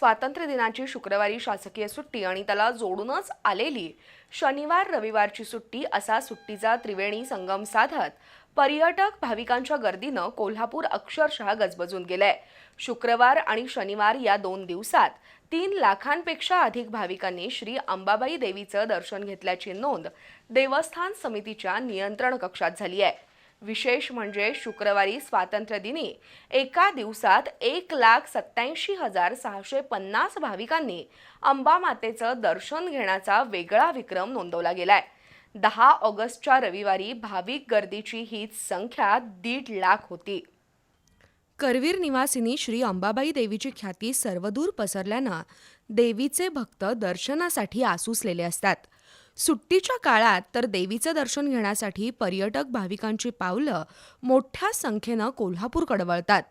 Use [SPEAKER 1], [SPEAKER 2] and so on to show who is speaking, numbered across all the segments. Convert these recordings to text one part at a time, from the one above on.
[SPEAKER 1] स्वातंत्र्य दिनाची शुक्रवारी शासकीय सुट्टी आणि त्याला जोडूनच आलेली शनिवार रविवारची सुट्टी असा सुट्टीचा त्रिवेणी संगम साधत पर्यटक भाविकांच्या गर्दीनं कोल्हापूर अक्षरशः गजबजून गेलंय. शुक्रवार आणि शनिवार या दोन दिवसात तीन लाखांपेक्षा अधिक भाविकांनी श्री अंबाबाई देवीचं दर्शन घेतल्याची नोंद देवस्थान समितीच्या नियंत्रण कक्षात झाली आहे. विशेष म्हणजे शुक्रवारी स्वातंत्र्यदिनी. एका दिवसात एक लाख सत्याऐंशी हजार सहाशे पन्नास भाविकांनी अंबामातेचं दर्शन घेण्याचा वेगळा विक्रम नोंदवला गेलाय. दहा ऑगस्टच्या रविवारी भाविक गर्दीची हीच संख्या दीड लाख होती. करवीर निवासिनी श्री अंबाबाई देवीची ख्याती सर्वदूर पसरल्यानं देवीचे भक्त दर्शनासाठी आसुसलेले असतात. सुट्टीच्या काळात तर देवीचं दर्शन घेण्यासाठी पर्यटक भाविकांची पावलं मोठ्या संख्येनं कोल्हापूरकडे वळतात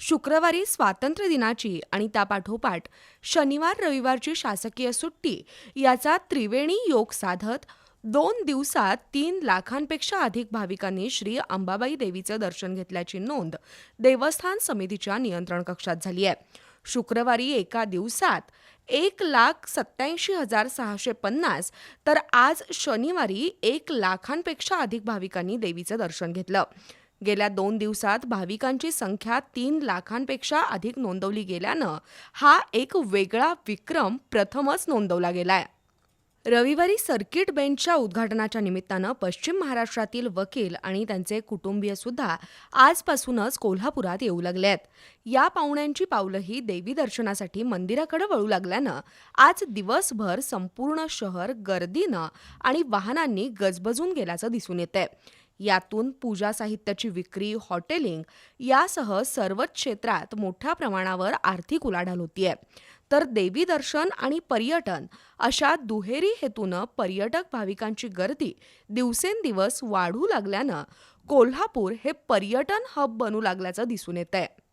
[SPEAKER 1] शुक्रवारी स्वातंत्र्य दिनाची आणि त्यापाठोपाठ शनिवार रविवारची शासकीय सुट्टी याचा त्रिवेणी योग साधत दोन दिवसात तीन लाखांपेक्षा अधिक भाविकांनी श्री अंबाबाई देवीचं दर्शन घेतल्याची नोंद देवस्थान समितीच्या नियंत्रण कक्षात झाली आहे. शुक्रवारी एका दिवसात एक लाख सत्याऐंशी हजार सहाशे पन्नास तर आज शनिवारी एक लाखांपेक्षा अधिक भाविकांनी देवीचं दर्शन घेतलं. गेल्या दोन दिवसात भाविकांची संख्या तीन लाखांपेक्षा अधिक नोंदवली गेल्यानं हा एक वेगळा विक्रम प्रथमच नोंदवला गेलाय. रविवारी सर्किट बेंचच्या उद्घाटनाच्या निमित्तानं पश्चिम महाराष्ट्रातील वकील आणि त्यांचे कुटुंबीय सुद्धा आजपासूनच कोल्हापुरात येऊ लागले आहेत या पाहुण्यांची पावलंही देवी दर्शनासाठी मंदिराकडे वळू लागल्यानं आज दिवसभर संपूर्ण शहर गर्दीनं आणि वाहनांनी गजबजून गेल्याचं दिसून येतंय. यातून पूजा साहित्याची विक्री हॉटेलिंग यासह सर्वच क्षेत्रात मोठ्या प्रमाणावर आर्थिक उलाढाल होतीये. तर देवी दर्शन आणि पर्यटन अशा दुहेरी हेतूनं पर्यटक भाविकांची गर्दी दिवसेंदिवस वाढू लागल्यानं कोल्हापूर हे पर्यटन हब बनू लागल्याचं दिसून येत आहे